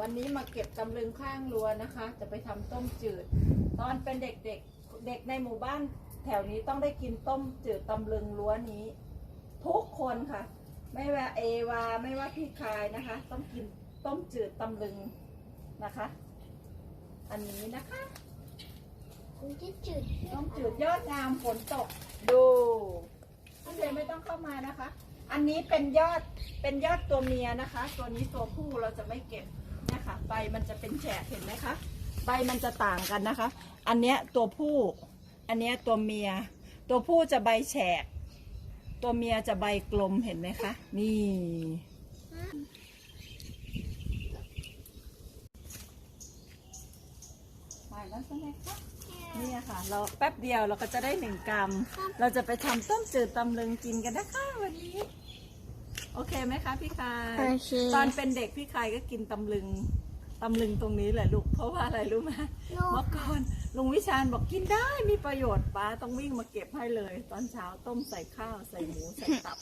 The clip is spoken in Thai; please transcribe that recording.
วันนี้มาเก็บตำลึงข้างรัวนะคะ จะไปทำต้มจืด ตอนเป็นเด็กๆเด็กในหมู่บ้าน แถวนี้ต้องได้กินต้มจืดตำลึงรั้วนี้ ทุกคนค่ะ ไม่ว่าเอวาไม่ว่าพี่คายนะคะ ต้องกินต้มจืดตำลึงนะคะ อันนี้นะคะคุณจะจืดต้มจืดยอดงามฝนตกดูพี่เจไม่ต้องเข้ามานะคะอันนี้เป็นยอดเป็นยอดตัวเมียนะคะ ตัวนี้ตัวผู้เราจะไม่เก็บ เนี่ยค่ะ ใบมันจะเป็นแฉกเห็นไหมคะ ใบมันจะต่างกันนะคะ อันเนี้ยตัวผู้ อันเนี้ยตัวเมีย ตัวผู้จะใบแฉก ตัวเมียจะใบกลมเห็นไหมคะ นี่ไปแล้วใช่ไหมคะนี่ค่ะ เราแป๊บเดียวเราก็จะได้หนึ่งกรัม เราจะไปทำต้มจืดตำลึงกินกันนะคะวันนี้ โอเคไหมคะพี่คายโอเค ตอนเป็นเด็กพี่คายก็กินตำลึงตำลึงตรงนี้แหละลูกเพราะว่าอะไรรู้ไหมเมื่อก่อนลุงวิชาญบอกกินได้มีประโยชน์ป้าต้องวิ่งมาเก็บให้เลย ตอนเช้าต้มใส่ข้าวใส่หมูใส่ตับ